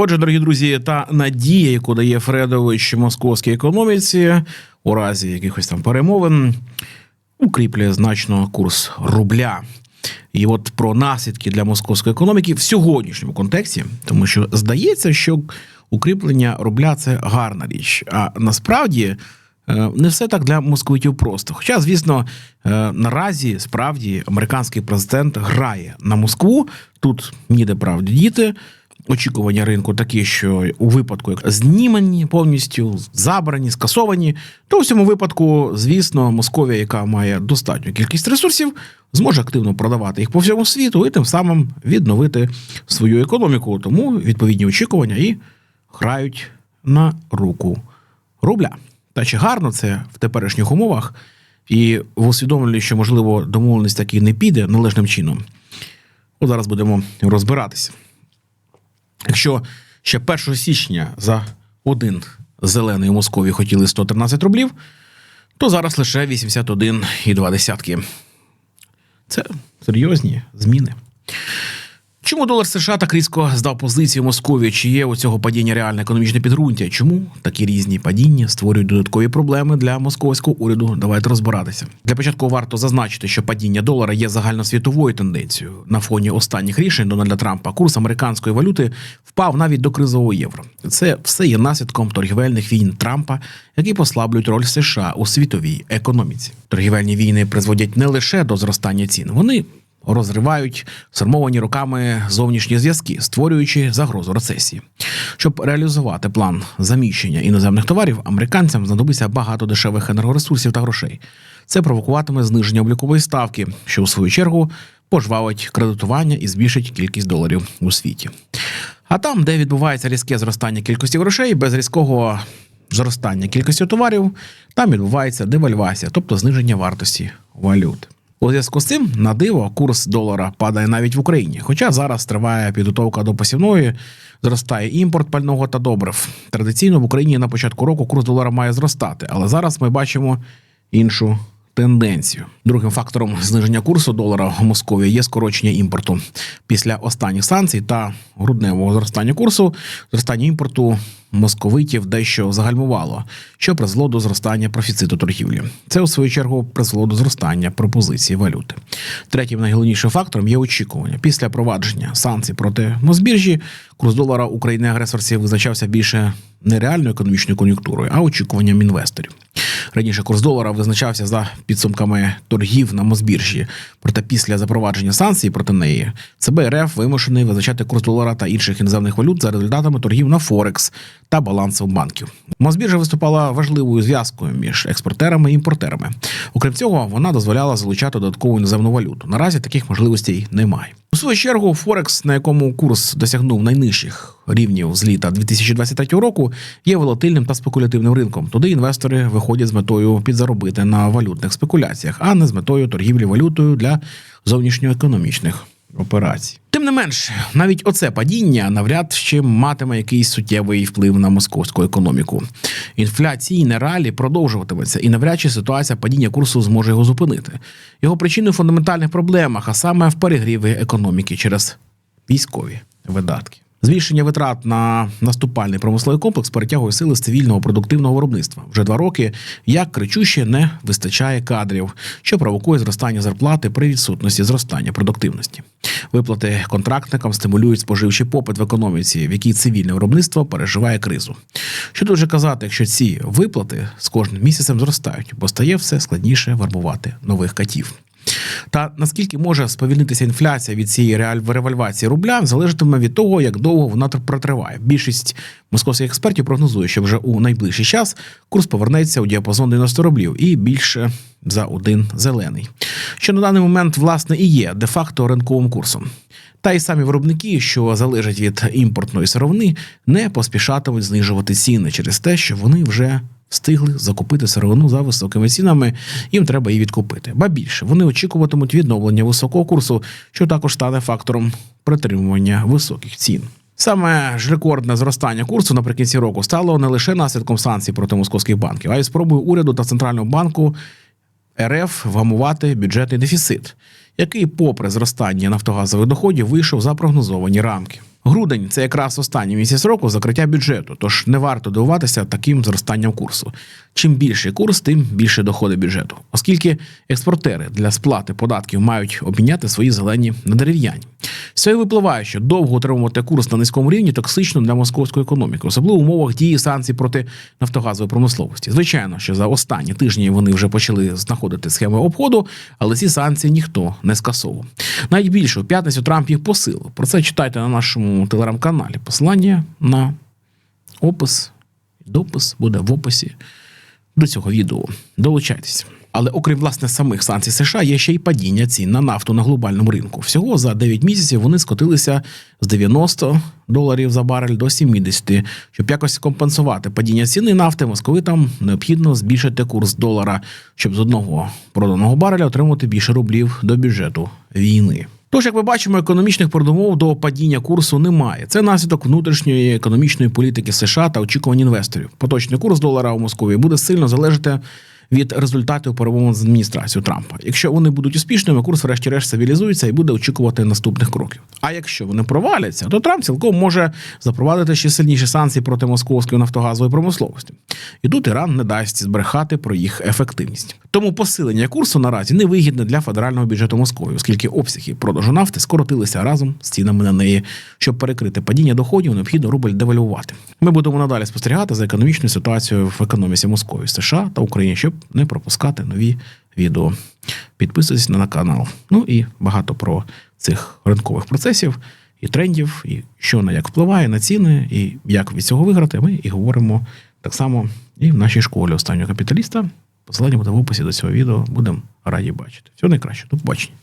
Отже, дорогі друзі, та надія, яку дає Фредович московській економіці у разі якихось там перемовин, укріплює значно курс рубля. І от про наслідки для московської економіки в сьогоднішньому контексті, тому що здається, що укріплення рубля це гарна річ. А насправді е, не все так для московитів просто. Хоча, звісно, е, наразі справді американський президент грає на Москву. Тут ніде правді діти. Очікування ринку такі, що у випадку як знімані повністю забрані, скасовані, то у цьому випадку, звісно, Московія, яка має достатню кількість ресурсів, зможе активно продавати їх по всьому світу і тим самим відновити свою економіку. Тому відповідні очікування і грають на руку рубля. Та чи гарно це в теперішніх умовах? І в усвідомленні, що можливо домовленість таки не піде належним чином. От зараз будемо розбиратися. Якщо ще 1 січня за один зелений у Москові хотіли 113 рублів, то зараз лише 81,2. Це серйозні зміни. Чому долар США так різко здав позицію Московії? Чи є у цього падіння реальне економічне підґрунтя? Чому такі різні падіння створюють додаткові проблеми для московського уряду? Давайте розбиратися. Для початку варто зазначити, що падіння долара є загальносвітовою тенденцією. На фоні останніх рішень Дональда Трампа курс американської валюти впав навіть до кризового євро. Це все є наслідком торгівельних війн Трампа, які послаблюють роль США у світовій економіці. Торгівельні війни призводять не лише до зростання цін, вони розривають сформовані роками зовнішні зв'язки, створюючи загрозу рецесії. Щоб реалізувати план заміщення іноземних товарів, американцям знадобиться багато дешевих енергоресурсів та грошей. Це провокуватиме зниження облікової ставки, що у свою чергу пожвавить кредитування і збільшить кількість доларів у світі. А там, де відбувається різке зростання кількості грошей, без різкого зростання кількості товарів, там відбувається девальвація, тобто зниження вартості валют. У зв'язку з цим на диво курс долара падає навіть в Україні. Хоча зараз триває підготовка до посівної, зростає імпорт пального та добрив. Традиційно в Україні на початку року курс долара має зростати, але зараз ми бачимо іншу тенденцію. Другим фактором зниження курсу долара в Московії є скорочення імпорту. Після останніх санкцій та грудневого зростання курсу зростання імпорту московитів дещо загальмувало, що призвело до зростання профіциту торгівлі. Це у свою чергу призвело до зростання пропозиції валюти. Третім найголовнішим фактором є очікування. Після провадження санкцій проти Мосбіржі курс долара України країни агресорців визначався більше не реальною економічною кон'юнктурою, а очікуванням інвесторів. Раніше курс долара визначався за підсумками торгів на Мосбіржі. Проте після запровадження санкцій проти неї ЦБ РФ вимушений визначати курс долара та інших іноземних валют за результатами торгів на Форекс та балансів банків. Мосбіржа виступала важливою зв'язкою між експортерами і імпортерами. Окрім цього, вона дозволяла залучати додаткову іноземну валюту. Наразі таких можливостей немає. У свою чергу, Форекс, на якому курс досягнув найнижчих рівнів з літа 2023 року, є волатильним та спекулятивним ринком. Туди інвестори виходять з метою підзаробити на валютних спекуляціях, а не з метою торгівлі валютою для зовнішньоекономічних операцій. Тим не менш, навіть оце падіння навряд чи матиме якийсь суттєвий вплив на московську економіку. Інфляційне ралі продовжуватиметься, і навряд чи ситуація падіння курсу зможе його зупинити. Його причини в фундаментальних проблемах, а саме в перегріві економіки через військові видатки. Збільшення витрат на наступальний промисловий комплекс перетягує сили з цивільного продуктивного виробництва. Вже два роки як кричуще не вистачає кадрів, що провокує зростання зарплати при відсутності зростання продуктивності. Виплати контрактникам стимулюють споживчий попит в економіці, в якій цивільне виробництво переживає кризу. Що тут вже казати, якщо ці виплати з кожним місяцем зростають, бо стає все складніше вербувати нових катів. Та наскільки може сповільнитися інфляція від цієї ревальвації рубля, залежатиме від того, як довго вона протриває. Більшість московських експертів прогнозує, що вже у найближчий час курс повернеться у діапазон 90 рублів і більше за один зелений. Що на даний момент власне і є де-факто ринковим курсом. Та й самі виробники, що залежать від імпортної сировини, не поспішатимуть знижувати ціни через те, що вони вже встигли закупити сировину за високими цінами, їм треба її відкупити. Ба більше вони очікуватимуть відновлення високого курсу, що також стане фактором притримування високих цін. Саме ж рекордне зростання курсу наприкінці року стало не лише наслідком санкцій проти московських банків, а й спробою уряду та центрального банку РФ вгамувати бюджетний дефіцит, який, попри зростання нафтогазових доходів, вийшов за прогнозовані рамки. Грудень це якраз останній місяць року закриття бюджету, тож не варто дивуватися таким зростанням курсу. Чим більший курс, тим більше доходи бюджету, оскільки експортери для сплати податків мають обміняти свої зелені на дерев'яні. Цього випливає, що довго утримувати курс на низькому рівні токсично для московської економіки, особливо в умовах дії санкцій проти нафтогазової промисловості. Звичайно, що за останні тижні вони вже почали знаходити схеми обходу, але ці санкції ніхто не скасовував. Навіть більше у п'ятницю Трамп їх посилив. Про це читайте на нашому телеграм-каналі. Посилання на опис, допис буде в описі до цього відео. Долучайтесь. Але окрім власне самих санкцій США, є ще й падіння цін на нафту на глобальному ринку. Всього за 9 місяців вони скотилися з 90 доларів за барель до 70. Щоб якось компенсувати падіння ціни нафти, московитам необхідно збільшити курс долара, щоб з одного проданого бареля отримати більше рублів до бюджету війни. Тож, як ми бачимо, економічних передумов до падіння курсу немає. Це наслідок внутрішньої економічної політики США та очікувань інвесторів. Поточний курс долара у Москві буде сильно залежати від результатів перемовин з адміністрацією Трампа. Якщо вони будуть успішними, курс врешті-решт стабілізується і буде очікувати наступних кроків. А якщо вони проваляться, то Трамп цілком може запровадити ще сильніші санкції проти московської нафтогазової промисловості. І тут Іран не дасть збрехати про їх ефективність. Тому посилення курсу наразі невигідне для федерального бюджету Москви, оскільки обсяги продажу нафти скоротилися разом з цінами на неї. Щоб перекрити падіння доходів, необхідно рубль девальвувати. Ми будемо надалі спостерігати за економічною ситуацією в економіці Московії, США та України, щоб не пропускати нові відео. Підписуйтесь на канал. Ну і багато про цих ринкових процесів і трендів, і що на як впливає на ціни, і як від цього виграти. Ми і говоримо так само і в нашій школі останнього капіталіста. Посилання буде в описі до цього відео. Будемо раді бачити. Всього найкраще. До побачення.